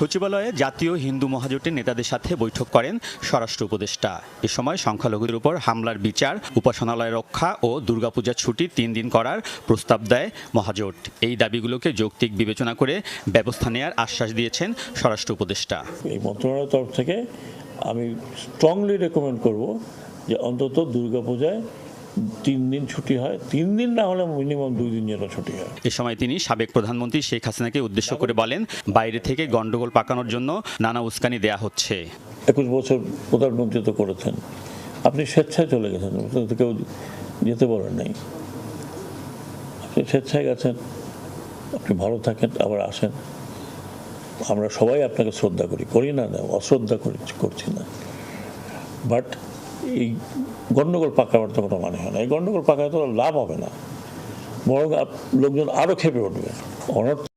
সচিবালয়ে জাতীয় হিন্দু মহাজোটের নেতাদের সাথে বৈঠক করেন স্বরাষ্ট্র উপদেষ্টা। এ সময় সংখ্যালঘুদের উপর হামলার বিচার, উপাসনালয় রক্ষা ও দুর্গাপূজার ছুটি তিন দিন করার প্রস্তাব দেয় মহাজোট। এই দাবিগুলোকে যৌক্তিক বিবেচনা করে ব্যবস্থা নেয়ার আশ্বাস দিয়েছেন স্বরাষ্ট্র উপদেষ্টা। এই মন্ত্রণালয়ের তরফ থেকে আমি স্ট্রংলি রেকমেন্ড করব যে অন্তত দুর্গাপূজায় তিন দিন ছুটি হয়। তিন দিন না হলে মিনিমাম দুই দিন যেন ছুটি হয়। এ সময় তিনি সাবেক প্রধানমন্ত্রী শেখ হাসিনাকে উদ্দেশ্য করে বলেন বাইরে থেকে গন্ডগোল পাকানোর জন্য নানা উস্কানি দেয়া হচ্ছে। একুশ বছর প্রধানমন্ত্রী তো করেছেন। আপনি স্বেচ্ছায় চলে গেছেন কেউ যেতে বলেন নাই। আপনি স্বেচ্ছায় গেছেন আপনি ভালো থাকেন আবার আসেন। আমরা সবাই আপনাকে শ্রদ্ধা করি করি না না অশ্রদ্ধা করি করছি না। বাট এই গণ্ডগোল পাকাবার তো কোনো মানে হয় না। এই গণ্ডগোল পাকায় তো লাভ হবে না। বরং লোকজন আরও খেপে উঠবে। অনর্থ